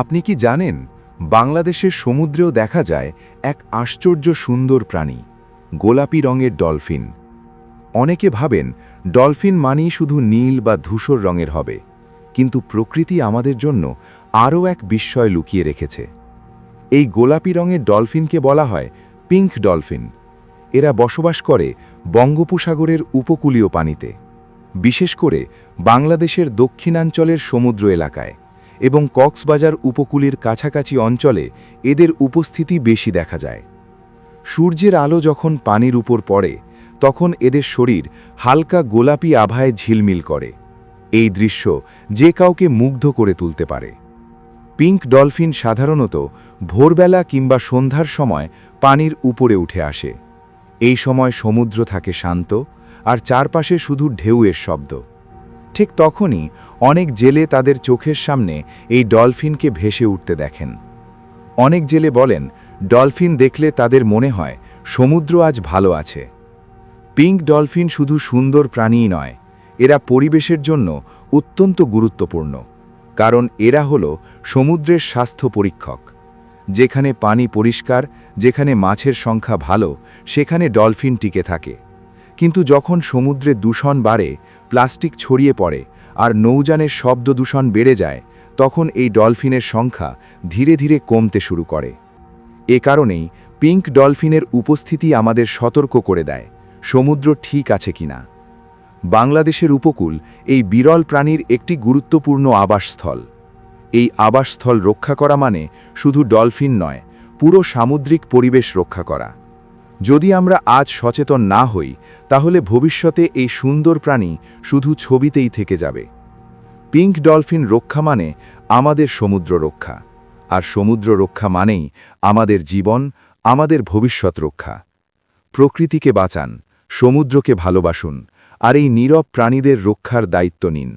আপনি কি জানেন, বাংলাদেশের সমুদ্রেও দেখা যায় এক আশ্চর্য সুন্দর প্রাণী, গোলাপি রঙের ডলফিন। অনেকে ভাবেন, ডলফিন মানেই শুধু নীল বা ধূসর রঙের হবে, কিন্তু প্রকৃতি আমাদের জন্য আরও এক বিস্ময় লুকিয়ে রেখেছে। এই গোলাপি রঙের ডলফিনকে বলা হয় পিঙ্ক ডলফিন। এরা বসবাস করে বঙ্গোপসাগরের উপকূলীয় পানিতে। বিশেষ করে বাংলাদেশের দক্ষিণাঞ্চলের সমুদ্র এলাকায়। এবং কক্সবাজার উপকূলের কাছাকাছি অঞ্চলে এদের উপস্থিতি বেশি দেখা যায়। সূর্যের আলো যখন পানির উপর পড়ে, তখন এদের শরীর হালকা গোলাপি আভায় ঝিলমিল করে। এই দৃশ্য যে কাউকে মুগ্ধ করে তুলতে পারে। পিঙ্ক ডলফিন সাধারণত ভোরবেলা কিংবা সন্ধ্যার সময় পানির উপরে উঠে আসে। এই সময় সমুদ্র থাকে শান্ত, আর চারপাশে শুধু ঢেউয়ের শব্দ। ঠিক তখনই অনেক জেলে তাদের চোখের সামনে এই ডলফিনকে ভেসে উঠতে দেখেন। অনেক জেলে বলেন, ডলফিন দেখলে তাদের মনে হয় সমুদ্র আজ ভালো আছে। পিঙ্ক ডলফিন শুধু সুন্দর প্রাণীই নয়, এরা পরিবেশের জন্য অত্যন্ত গুরুত্বপূর্ণ, কারণ এরা হল সমুদ্রের স্বাস্থ্য পরীক্ষক। যেখানে পানি পরিষ্কার, যেখানে মাছের সংখ্যা ভালো, সেখানে ডলফিন টিকে থাকে। কিন্তু যখন সমুদ্রে দূষণ বাড়ে, প্লাস্টিক ছড়িয়ে পড়ে আর নৌযানের শব্দ দূষণ বেড়ে যায়, তখন এই ডলফিনের সংখ্যা ধীরে ধীরে কমতে শুরু করে। এ কারণেই পিঙ্ক ডলফিনের উপস্থিতি আমাদের সতর্ক করে দেয়, সমুদ্র ঠিক আছে কিনা বাংলাদেশের উপকূল এই বিরল প্রাণীর একটি গুরুত্বপূর্ণ আবাসস্থল। এই আবাসস্থল রক্ষা করা মানে শুধু ডলফিন নয়, পুরো সামুদ্রিক পরিবেশ রক্ষা করা। যদি আমরা আজ সচেতন না হই, তাহলে ভবিষ্যতে এই সুন্দর প্রাণী শুধু ছবিতেই থেকে যাবে। পিঙ্ক ডলফিন রক্ষা মানে আমাদের সমুদ্র রক্ষা, আর সমুদ্র রক্ষা মানেই আমাদের জীবন, আমাদের ভবিষ্যৎ রক্ষা। প্রকৃতিকে বাঁচান, সমুদ্রকে ভালোবাসুন, আর এই নীরব প্রাণীদের রক্ষার দায়িত্ব নিন।